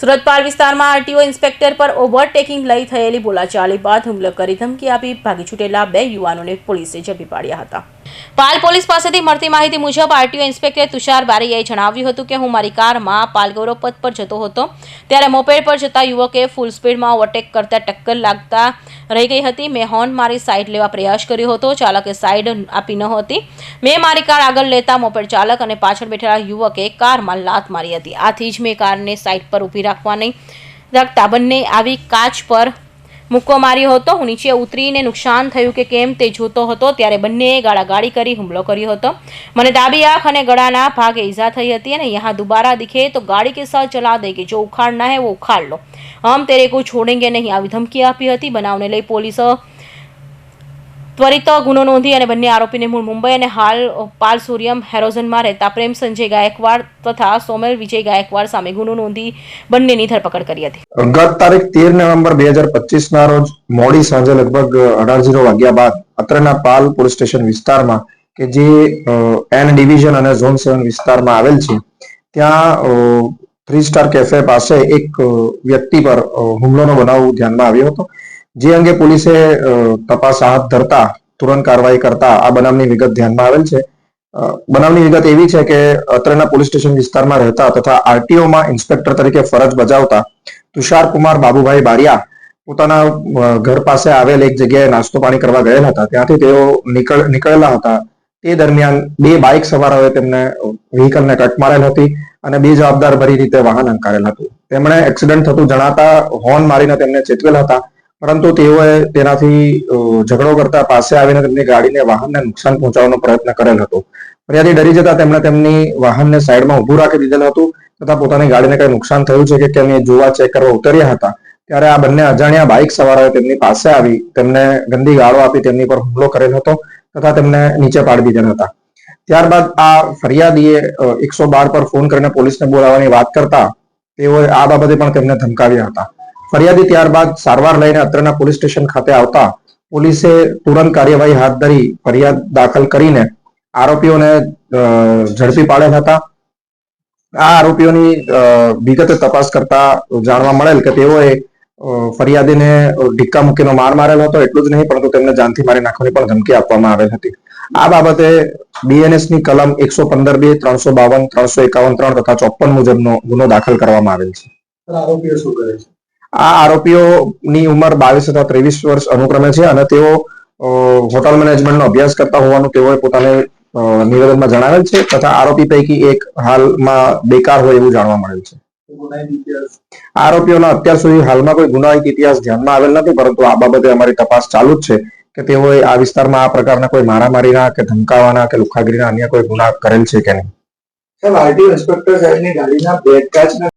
સુરતપાલ વિસ્તારમાં RTO inspector પર overtaking લઈ થયેલી બોલાચાલી બાદ હુમલો કરી ધમકી આપી ભાગી છૂટેલા બે યુવાનોને પોલીસે ઝડપી પાડ્યા હતા. પાલ પોલીસ પાસેથી મળતી માહિતી મુજબ આરટીઓ ઇન્સ્પેક્ટર તુષાર બારૈયાએ જણાવ્યું હતું કે હું મારી કારમાં પાલ ગૌરવ પથ પર જતો હતો. ત્યારે મોપેડ પર જતા યુવકે ફૂલ સ્પીડમાં ઓવરટેક કરતા ટક્કર લાગતા રહી ગઈ હતી. મેં હોર્ન મારી સાઈડ લેવા પ્રયાસ કર્યો હતો. ચાલકે સાઈડ આપી ન હતી. મેં મારી કાર આગળ લેતા મોપેડ ચાલક અને પાછળ બેઠેલા યુવકે કારમાં લાત મારી હતી. આથી જ મેં કારને સાઈડ પર ઊભી રાખવાની રાખતા. બંને આવી કાચ પર મૂકો માર્યો હતો. હું નીચે ઉતરીને નુકસાન થયું કે કેમ તે જોતો હતો. ત્યારે બંનેએ ગાળાગાળી કરી, હુમલો કર્યો હતો. મને ડાબી આંખ અને ગળાના ભાગે ઈજા થઈ હતી અને યહાં દુબારા દીખે તો ગાડી કે સાથ ચલા દે કે જો ઉખાડના હે, વો ઉખાડ લો. હમ તેરે કોઈ છોડેંગે નહીં. આવી ધમકી આપી હતી. બનાવને લઈ પોલીસ ત્વરિત ગુનો નોંધી અને બંને આરોપીને મૂળ મુંબઈ અને હાલ પાલ સૂર્યમ હેરોઝનમાં રહેતા પ્રેમ સંજય ગાયકવાડ તથા સોમેલ વિજય ગાયકવાડ સામે ગુનો નોંધી બંનેની ધરપકડ કરી હતી. ગત તારીખ તેર નવેમ્બર બે હજાર પચીસ ના રોજ મોડી સાંજે લગભગ અઢાર જીરો વાગ્યા બાદ અત્રના પાલ પોલીસ સ્ટેશન વિસ્તારમાં કે જે એન ડિવિઝન અને ઝોન સેવન વિસ્તારમાં આવેલ છે, ત્યાં થ્રી સ્ટાર કેફે પાસે એક વ્યક્તિ પર હુમલોનો બનાવ ધ્યાનમાં આવ્યો હતો. જે અંગે પોલીસે તપાસ હાથ ધરતા, તુરંત કાર્યવાહી કરતા આ બનાવની વિગત ધ્યાનમાં આવેલ છે. બનાવની વિગત એવી છે કે અત્રેના પોલીસ સ્ટેશન વિસ્તારમાં રહેતા તથા આરટીઓમાં ઇન્સ્પેક્ટર તરીકે ફરજ બજાવતા તુષાર કુમાર બાબુભાઈ બારિયા પોતાના ઘર પાસે આવેલ એક જગ્યાએ નાસ્તો પાણી કરવા ગયેલા હતા. ત્યાંથી તેઓ નીકળ, નીકળેલા હતા. તે દરમિયાન બે બાઇક સવારોએ તેમને વ્હીકલને કટ મારેલ હતી અને બે જવાબદાર ભરી રીતે વાહન હંકારેલ હતું. તેમણે એક્સિડન્ટ થતું જણાતા હોર્ન મારીને તેમને ચેતવેલ હતા. પરંતુ તેઓએ તેનાથી ઝઘડો કરતા પાસે આવીને તેમની ગાડીને વાહનને નુકસાન પહોંચાડવાનો પ્રયત્ન કરેલ હતો. ફરિયાદી ડરી જતા તેમણે તેમની વાહનને સાઈડમાં ઊભું રાખી દીધેલ હતું તથા પોતાની ગાડીને કઈ નુકસાન થયું છે કે કેમ એ જોવા ચેક કરવા ઉતર્યા હતા. ત્યારે આ બંને અજાણ્યા બાઇક સવારોએ તેમની પાસે આવી, તેમને ગંદી ગાળો આપી તેમની પર હુમલો કરેલ હતો તથા તેમને નીચે પાડી દીધેલ હતા. ત્યારબાદ આ ફરિયાદીએ એકસો બાર પર ફોન કરીને પોલીસને બોલાવવાની વાત કરતા તેઓએ આ બાબતે પણ તેમને ધમકાવ્યા હતા. ફરિયાદી ત્યારબાદ સારવાર લઈને અત્રના પોલીસ સ્ટેશન ખાતે આવતા પોલીસે તુરંત કાર્યવાહી હાથ ધરી ફરિયાદ દાખલ કરીને આરોપીઓને ઝડપી પાડેલ હતા. આ આરોપીઓની વિગતે તપાસ કરતા જાણવા મળેલ કે તેઓએ ફરિયાદીને ઢીક્કા મૂકીનો માર મારેલો હતો, એટલું જ નહીં, પરંતુ તેમને જાનથી મારી નાખવાની પણ ધમકી આપવામાં આવેલ હતી. આ બાબતે બીએનએસની કલમ એકસો પંદર બે, ત્રણસો બાવન, ત્રણસો એકાવન, ત્રણ તથા ચોપન મુજબનો ગુનો દાખલ કરવામાં આવેલ છે. આરોપીઓ શું કરે છે? આ આરોપીઓની ઉંમર બાવીસ તથા ત્રેવીસ વર્ષ અનુક્રમે છે અને તેઓ હોટલ મેનેજમેન્ટનો અભ્યાસ કરતા હોવાનું તેઓએ પોતાને નિવેદનમાં જણાવેલ છે તથા આરોપી પૈકી એક હાલમાં બેકાર હોય એવું જાણવા મળેલ છે. આરોપીઓના અત્યાર સુધી હાલમાં કોઈ ગુનાહિત ઇતિહાસ ધ્યાનમાં આવેલ નથી, પરંતુ આ બાબતે અમારી તપાસ ચાલુ જ છે કે તેઓએ આ વિસ્તારમાં આ પ્રકારના કોઈ મારામારીના કે ધમકાવાના કે લુખાગીરીના અન્ય કોઈ ગુના કરેલ છે કે નહીં. સાહેબ, આરટીઓ ઇન્સ્પેક્ટર સાહેબની ગાડીના બ્રેક કાચના